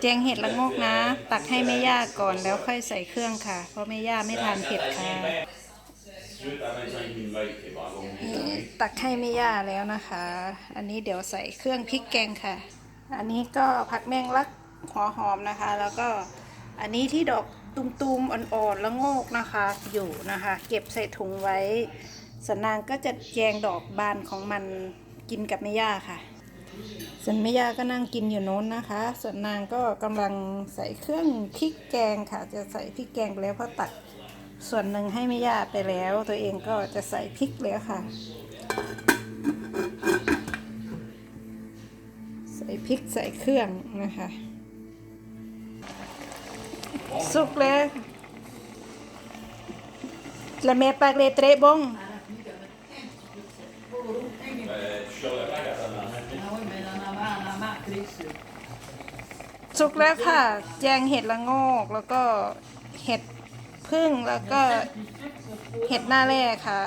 แจงเห็ดละโงกนะ ตักให้แม่ย่าก่อนแล้วค่อยใส่เครื่องค่ะ เพราะแม่ย่าไม่ทานเผ็ดค่ะ ตักให้แม่ย่าแล้วนะคะ อันนี้เดี๋ยวใส่เครื่องพริกแกงค่ะ อันนี้ก็ผักแมงลักหัวหอมนะคะ แล้วก็อันนี้ที่ดอกตุมๆอ่อนๆแล้วโงกนะคะ อยู่นะคะ เก็บใส่ถุงไว้สวนนางก็จะแจงดอกบานของมันกินกับแม่ย่าค่ะ ส่วนแม่ย่าก็นั่งกินอยู่โน้นนะคะ ส่วนนางก็กำลังใส่เครื่องพริกแกงค่ะ จะใส่พริกแกงไปแล้วเพราะตัดส่วนหนึ่งให้แม่ย่าไปแล้ว ตัวเองก็จะใส่พริกแล้วค่ะ ใส่พริกใส่เครื่องนะคะสุกแล้วละเมปากเลเตรบง Ah oui, mais la maman, la maman cresce. สุกแล้วค่ะแจงเห็ดละโงกแล้วก็เห็ดพึ่งแล้วก็เห็ดหน้าแร่ค่ะ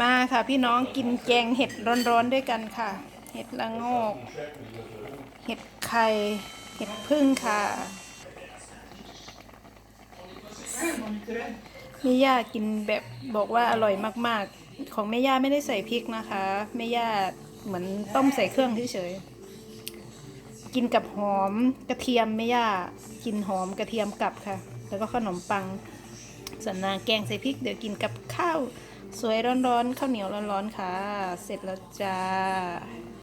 มาค่ะพี่น้องกินแกงเห็ดร้อนๆด้วยกันค่ะ เห็ดละโงกเห็ดไข่ เห็ดพึ่งค่ะ แม่ย่ากินแบบบอกว่าอร่อยมากๆ ของแม่ย่าไม่ได้ใส่พริกนะคะ แม่ย่าเหมือนต้มใส่เครื่องเฉยๆ กินกับหอมกระเทียมไม่ย่ากินหอมกระเทียมกับค่ะ แล้วก็ขนมปังส่วนนางแกงใส่พริก เดี๋ยวกินกับข้าวสวยร้อนๆข้าวเหนียวร้อนๆค่ะ เสร็จแล้วจ้า